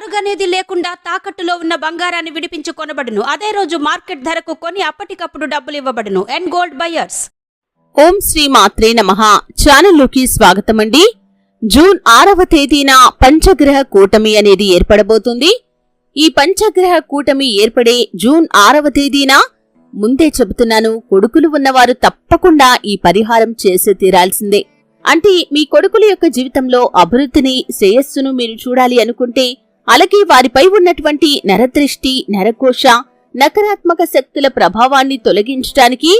తరుగనేది లేకుండా తాకట్టులో ఉన్న బంగారాన్ని విడిపించి కొనబడును అదే రోజు మార్కెట్ ధరకు కొని అప్పటికప్పుడు డబ్బులు ఇవ్వబడును. అండ్ గోల్డ్ బయర్స్ ఓం శ్రీ మాత్రే నమః. ఛానల్లోకి స్వాగతమండి. జూన్ ఆరవ తేదీన పంచగ్రహ కూటమి అనేది ఏర్పడబోతుంది. ఈ పంచగ్రహ కూటమి ఏర్పడే జూన్ ఆరవ తేదీన ముందే చెబుతున్నాను కొడుకులు ఉన్నవారు తప్పకుండా ఈ పరిహారం చేసి తీరాల్సిందే. అంటే మీ కొడుకుల యొక్క జీవితంలో అభివృద్ధిని శ్రేయస్సును మీరు చూడాలి అనుకుంటే అలాగే వారిపై ఉన్నటువంటి నరదృష్టి నరకోశ నకారాత్మక శక్తుల ప్రభావాన్ని తొలగించడానికి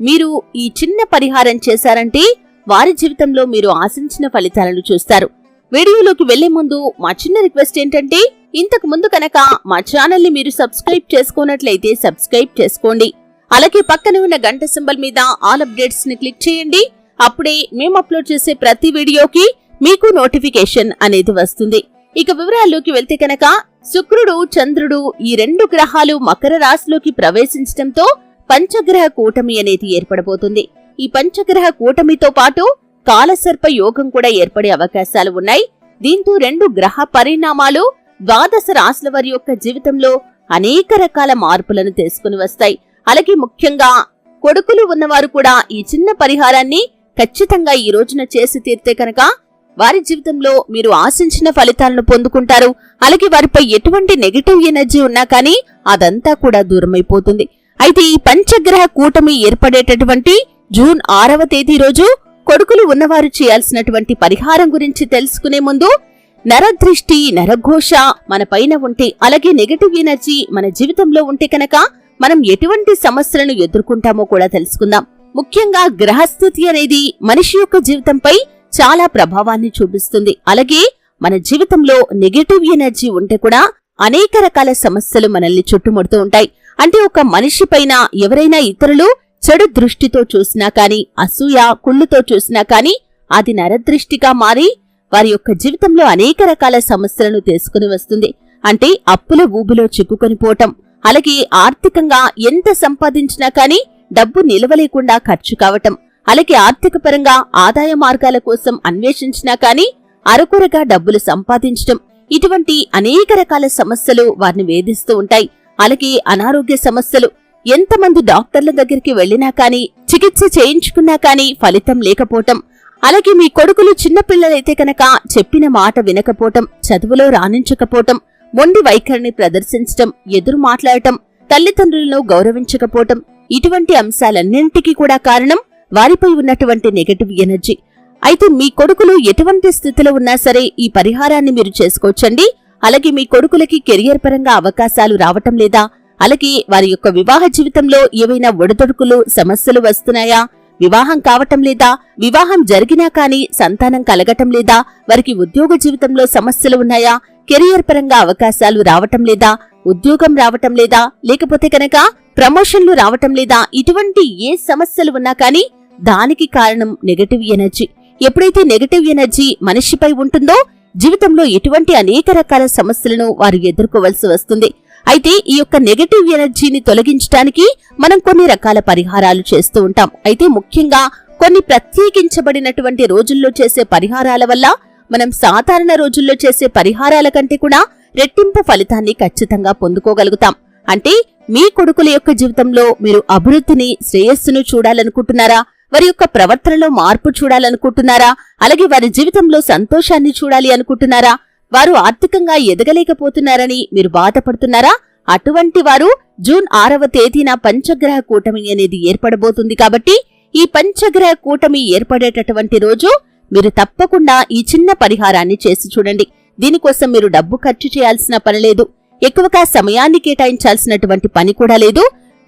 మీరు ఈ చిన్న పరిహారం చేశారంటే వారి జీవితంలో మీరు ఆశించిన ఫలితాలను చూస్తారు. వీడియోలోకి వెళ్ళే ముందు మా చిన్న రిక్వెస్ట్ ఏంటంటే ఇంతకు ముందు కనుక మా ఛానల్ని మీరు సబ్స్క్రైబ్ చేసుకున్నట్లయితే సబ్స్క్రైబ్ చేసుకోండి. అలాగే పక్కన ఉన్న గంట సింబల్ మీద ఆల్ అప్డేట్స్ని క్లిక్ చేయండి. అప్పుడే మేము అప్లోడ్ చేసే ప్రతి వీడియోకి మీకు నోటిఫికేషన్ అనేది వస్తుంది. ఇక వివరాల్లోకి వెళ్తే కనుక శుక్రుడు చంద్రుడు ఈ రెండు గ్రహాలు మకర రాశిలోకి ప్రవేశించడంతో పంచగ్రహ కూటమి అనేది ఏర్పడబోతుంది. ఈ పంచగ్రహ కూటమితో పాటు కాలసర్ప యోగం కూడా ఏర్పడే అవకాశాలు ఉన్నాయి. దీంతో రెండు గ్రహ పరిణామాలు ద్వాదశ రాశుల వారి యొక్క జీవితంలో అనేక రకాల మార్పులను తీసుకుని వస్తాయి. అలాగే ముఖ్యంగా కొడుకులు ఉన్నవారు కూడా ఈ చిన్న పరిహారాన్ని ఖచ్చితంగా ఈ రోజున చేసి తీర్తే కనుక వారి జీవితంలో మీరు ఆశించిన ఫలితాలను పొందుకుంటారు. అలాగే వారిపై ఎటువంటి నెగిటివ్ ఎనర్జీ ఉన్నా కానీ అదంతా కూడా దూరమైపోతుంది. అయితే ఈ పంచగ్రహ కూటమి ఏర్పడేటటువంటి జూన్ ఆరవ తేదీ రోజు కొడుకులు ఉన్నవారు చేయాల్సినటువంటి పరిహారం గురించి తెలుసుకునే ముందు నరదృష్టి నరఘోష మన పైన ఉంటే అలాగే నెగటివ్ ఎనర్జీ మన జీవితంలో ఉంటే కనుక మనం ఎటువంటి సమస్యలను ఎదుర్కొంటామో కూడా తెలుసుకుందాం. ముఖ్యంగా గ్రహస్థితి అనేది మనిషి యొక్క జీవితంపై చాలా ప్రభావాన్ని చూపిస్తుంది. అలాగే మన జీవితంలో నెగటివ్ ఎనర్జీ ఉంటే కూడా అనేక రకాల సమస్యలు మనల్ని చుట్టుముడుతూ ఉంటాయి. అంటే ఒక మనిషి పైన ఎవరైనా ఇతరులు చెడు దృష్టితో చూసినా కానీ అసూయ కుళ్ళుతో చూసినా కానీ అది నరదృష్టిగా మారి వారి యొక్క జీవితంలో అనేక రకాల సమస్యలను తీసుకుని వస్తుంది. అంటే అప్పుల ఊబిలో చిక్కుకొని పోవటం. అలాగే ఆర్థికంగా ఎంత సంపాదించినా కానీ డబ్బు నిలవలేకుండా ఖర్చు కావటం. అలాగే ఆర్థిక పరంగా ఆదాయ మార్గాల కోసం అన్వేషించినా కాని అరకొరగా డబ్బులు సంపాదించటం ఇటువంటి అనేక రకాల సమస్యలు వారిని వేధిస్తూ ఉంటాయి. అలాగే అనారోగ్య సమస్యలు. ఎంతమంది డాక్టర్ల దగ్గరికి వెళ్ళినా కాని చికిత్స చేయించుకున్నా కాని ఫలితం లేకపోవటం. అలాగే మీ కొడుకులు చిన్నపిల్లలైతే కనుక చెప్పిన మాట వినకపోవటం చదువులో రాణించకపోవటం మొండి వైఖరిని ప్రదర్శించటం ఎదురు మాట్లాడటం తల్లిదండ్రులను గౌరవించకపోవటం ఇటువంటి అంశాలన్నింటికీ కూడా కారణం వారిపై ఉన్నటువంటి నెగటివ్ ఎనర్జీ అయితే మీ కొడుకులు ఎటువంటి స్థితిలో ఉన్నా సరే ఈ పరిహారాన్ని మీరు చేసుకోవచ్చండి. అలాగే మీ కొడుకులకి కెరియర్ పరంగా అవకాశాలు రావటం లేదా అలాగే వారి యొక్క వివాహ జీవితంలో ఏవైనా ఒడిదొడుకులు సమస్యలు వస్తున్నాయా? వివాహం కావటం లేదా వివాహం జరిగినా కానీ సంతానం కలగటం లేదా వారికి ఉద్యోగ జీవితంలో సమస్యలు ఉన్నాయా? కెరియర్ పరంగా అవకాశాలు రావటం లేదా ఉద్యోగం రావటం లేదా లేకపోతే కనుక ప్రమోషన్లు రావటం లేదా ఇటువంటి ఏ సమస్యలు ఉన్నా కానీ దానికి కారణం నెగటివ్ ఎనర్జీ ఎప్పుడైతే నెగటివ్ ఎనర్జీ మనిషిపై ఉంటుందో జీవితంలో ఎటువంటి అనేక రకాల సమస్యలను వారు ఎదుర్కోవలసి వస్తుంది. అయితే ఈ యొక్క నెగటివ్ ఎనర్జీని తొలగించడానికి మనం కొన్ని రకాల పరిహారాలు చేస్తూ ఉంటాం. అయితే ముఖ్యంగా కొన్ని ప్రత్యేకించబడినటువంటి రోజుల్లో చేసే పరిహారాల వల్ల మనం సాధారణ రోజుల్లో చేసే పరిహారాల కంటే కూడా రెట్టింపు ఫలితాన్ని ఖచ్చితంగా పొందుకోగలుగుతాం. అంటే మీ కొడుకుల యొక్క జీవితంలో మీరు అభివృద్ధిని శ్రేయస్సును చూడాలనుకుంటున్నారా? వారి యొక్క ప్రవర్తనలో మార్పు చూడాలనుకుంటున్నారా? అలాగే వారి జీవితంలో సంతోషాన్ని చూడాలి అనుకుంటున్నారా? వారు ఆర్థికంగా ఎదగలేకపోతున్నారని మీరు బాధపడుతున్నారా? అటువంటి వారు జూన్ ఆరవ తేదీన పంచగ్రహ కూటమి అనేది ఏర్పడబోతుంది కాబట్టి ఈ పంచగ్రహ కూటమి ఏర్పడేటటువంటి రోజు మీరు తప్పకుండా ఈ చిన్న పరిహారాన్ని చేసి చూడండి. దీనికోసం మీరు డబ్బు ఖర్చు చేయాల్సిన పని లేదు. ఎక్కువగా సమయాన్ని కేటాయించాల్సినటువంటి పని కూడా లేదు.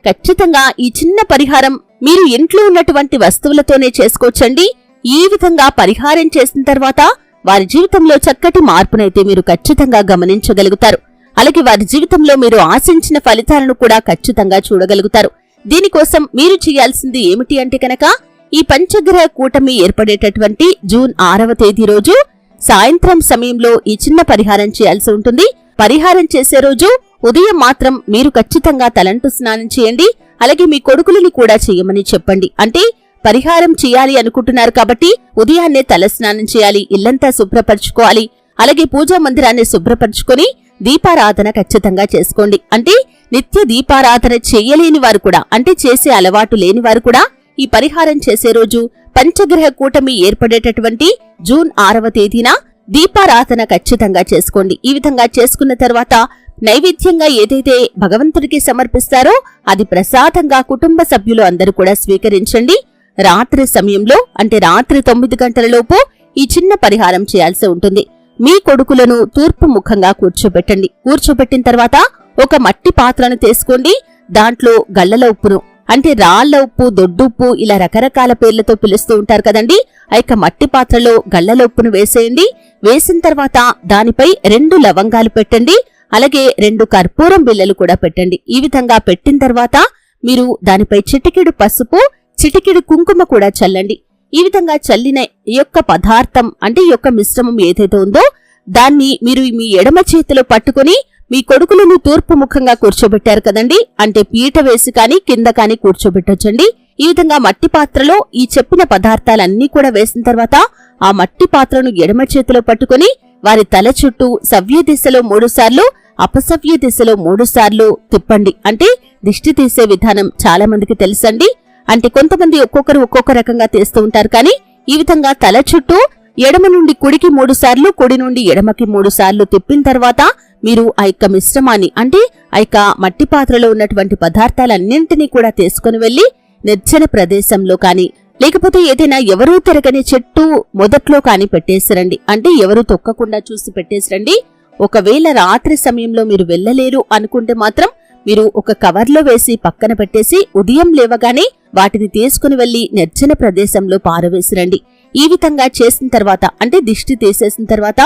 ఖచ్చితంగా ఈ చిన్న పరిహారం మీరు ఇంట్లో ఉన్నటువంటి వస్తువులతోనే చేసుకోవచ్చండి. ఈ విధంగా పరిహారం చేసిన తర్వాత వారి జీవితంలో చక్కటి మార్పునైతే మీరు ఖచ్చితంగా గమనించగలుగుతారు. అలాగే వారి జీవితంలో మీరు ఆశించిన ఫలితాలను కూడా ఖచ్చితంగా చూడగలుగుతారు. దీనికోసం మీరు చేయాల్సింది ఏమిటి అంటే కనుక ఈ పంచగ్రహ కూటమి ఏర్పడేటటువంటి జూన్ ఆరవ తేదీ రోజు సాయంత్రం సమయంలో ఈ చిన్న పరిహారం చేయాల్సి ఉంటుంది. పరిహారం చేసే రోజు ఉదయం మాత్రం మీరు ఖచ్చితంగా తలంటు స్నానం చేయండి. అలాగే మీ కొడుకులని కూడా చేయమని చెప్పండి. అంటే పరిహారం చేయాలి అనుకుంటున్నారు కాబట్టి ఉదయాన్నే తలస్నానం చేయాలి ఇల్లంతా శుభ్రపరచుకోవాలి. అలాగే పూజా మందిరాన్ని శుభ్రపరచుకొని దీపారాధన ఖచ్చితంగా చేసుకోండి. అంటే నిత్య దీపారాధన చేయలేని వారు కూడా అంటే చేసే అలవాటు లేని వారు కూడా ఈ పరిహారం చేసే రోజు పంచగ్రహ కూటమి ఏర్పడేటటువంటి జూన్ ఆరవ తేదీన దీపారాధన ఖచ్చితంగా చేసుకోండి. ఈ విధంగా చేసుకున్న తర్వాత నైవేద్యంగా ఏదైతే భగవంతుడికి సమర్పిస్తారో అది ప్రసాదంగా కుటుంబ సభ్యులు అందరూ కూడా స్వీకరించండి. రాత్రి సమయంలో అంటే రాత్రి తొమ్మిది గంటలలోపు ఈ చిన్న పరిహారం చేయాల్సి ఉంటుంది. మీ కొడుకులను తూర్పు ముఖంగా కూర్చోబెట్టండి. కూర్చోబెట్టిన తర్వాత ఒక మట్టి పాత్రను తీసుకోండి. దాంట్లో గళ్ళల ఉప్పును అంటే రాళ్ళ ఉప్పు దొడ్డుప్పు ఇలా రకరకాల పేర్లతో పిలుస్తూ ఉంటారు కదండి. ఆ యొక్క మట్టి పాత్రలో గళ్ళల ఉప్పును వేసేయండి. వేసిన తర్వాత దానిపై రెండు లవంగాలు పెట్టండి. అలాగే రెండు కర్పూరం బిళ్ళలు కూడా పెట్టండి. ఈ విధంగా పెట్టిన తర్వాత మీరు దానిపై చిటికెడు పసుపు చిటికెడు కుంకుమ కూడా చల్లండి. ఈ విధంగా చల్లిన ఈ యొక్క పదార్థం అంటే ఈ యొక్క మిశ్రమం ఏదైతే ఉందో దాన్ని మీరు మీ ఎడమ చేతిలో పట్టుకుని మీ కొడుకులను తూర్పు ముఖంగా కూర్చోబెట్టారు కదండి. అంటే పీట వేసి కానీ కింద కానీ కూర్చోబెట్టొచ్చండి. ఈ విధంగా మట్టి పాత్రలో ఈ చెప్పిన పదార్థాలన్నీ కూడా వేసిన తర్వాత ఆ మట్టి పాత్రను ఎడమ చేతిలో పట్టుకుని వారి తల చుట్టూ సవ్య దిశలో మూడుసార్లు అపసవ్య దిశలో మూడుసార్లు తిప్పండి. అంటే దిష్టి తీసే విధానం చాలా మందికి తెలుసండి. అంటే కొంతమంది ఒక్కొక్కరు ఒక్కొక్క రకంగా తీస్తూ ఉంటారు కానీ ఈ విధంగా తల చుట్టూ ఎడమ నుండి కుడికి మూడు సార్లు కుడి నుండి ఎడమకి మూడు సార్లు తిప్పిన తర్వాత మీరు ఆ యొక్క మిశ్రమాన్ని అంటే ఆ యొక్క మట్టి పాత్రలో ఉన్నటువంటి పదార్థాలన్నింటినీ కూడా తీసుకుని వెళ్ళి నిర్జన ప్రదేశంలో కానీ లేకపోతే ఏదైనా ఎవరూ తిరగని చెట్టు మొదట్లో కాని పెట్టేసిరండి. అంటే ఎవరు తొక్కకుండా చూసి పెట్టేసిరండి. ఒకవేళ రాత్రి సమయంలో మీరు వెళ్ళలేరు అనుకుంటే మాత్రం మీరు ఒక కవర్లో వేసి పక్కన పెట్టేసి ఉదయం లేవగానే వాటిని తీసుకుని వెళ్ళి నిర్జన ప్రదేశంలో పారవేసిరండి. ఈ విధంగా చేసిన తర్వాత అంటే దిష్టి తీసేసిన తర్వాత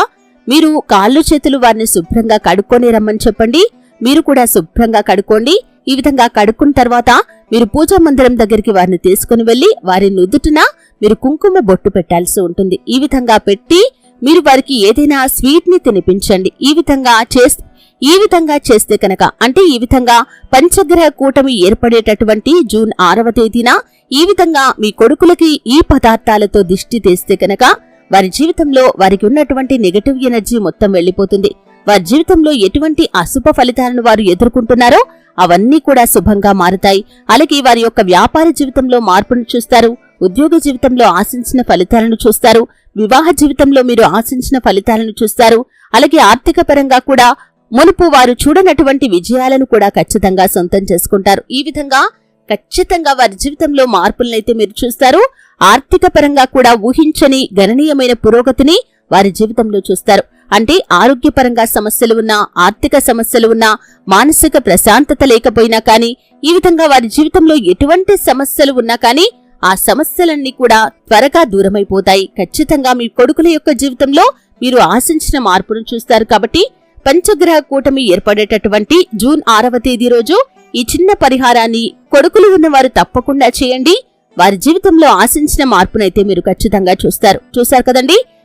మీరు కాళ్ళు చేతులు వారిని శుభ్రంగా కడుక్కొని రమ్మని చెప్పండి. మీరు కూడా శుభ్రంగా కడుక్కోండి ఈ విధంగా కడుక్కున్న తర్వాత మీరు పూజా మందిరం దగ్గరికి వారిని తీసుకుని వెళ్ళి వారి నుదుటిన మీరు కుంకుమ బొట్టు పెట్టాల్సి ఉంటుంది. ఈ విధంగా పెట్టి మీరు వారికి ఏదైనా స్వీట్ని తినిపించండి. ఈ విధంగా చేస్తే ఈ విధంగా చేస్తే కనుక అంటే ఈ విధంగా పంచగ్రహ కూటమి ఏర్పడేటటువంటి జూన్ ఆరవ తేదీన ఈ విధంగా మీ కొడుకులకి ఈ పదార్థాలతో దిష్టి తీస్తే కనుక వారి జీవితంలో వారికి ఉన్నటువంటి నెగటివ్ ఎనర్జీ మొత్తం వెళ్ళిపోతుంది వారి జీవితంలో ఎటువంటి అశుభ ఫలితాలను వారు ఎదుర్కొంటున్నారో అవన్నీ కూడా శుభంగా మారుతాయి. అలాగే వారి యొక్క వ్యాపార జీవితంలో మార్పును చూస్తారు ఉద్యోగ జీవితంలో ఆశించిన ఫలితాలను చూస్తారు వివాహ జీవితంలో మీరు ఆశించిన ఫలితాలను చూస్తారు. అలాగే ఆర్థిక పరంగా కూడా మునుపు వారు చూడనటువంటి విజయాలను కూడా ఖచ్చితంగా సొంతం చేసుకుంటారు. ఈ విధంగా ఖచ్చితంగా వారి జీవితంలో మార్పులనైతే మీరు చూస్తారు. ఆర్థిక పరంగా కూడా ఊహించని గణనీయమైన పురోగతిని వారి జీవితంలో చూస్తారు. అంటే ఆరోగ్యపరంగా సమస్యలు ఉన్నా ఆర్థిక సమస్యలు ఉన్నా మానసిక ప్రశాంతత లేకపోయినా కానీ ఈ విధంగా వారి జీవితంలో ఎటువంటి సమస్యలు ఉన్నా కానీ ఆ సమస్యలన్నీ కూడా త్వరగా దూరమైపోతాయి. ఖచ్చితంగా మీ కొడుకుల యొక్క జీవితంలో మీరు ఆశించిన మార్పును చూస్తారు కాబట్టి పంచగ్రహ కూటమి ఏర్పడేటటువంటి జూన్ ఆరవ తేదీ రోజు ఈ చిన్న పరిహారాన్ని కొడుకులు ఉన్నవారు తప్పకుండా చేయండి. వారి జీవితంలో ఆశించిన మార్పునైతే మీరు ఖచ్చితంగా చూస్తారు. చూశారు కదండి?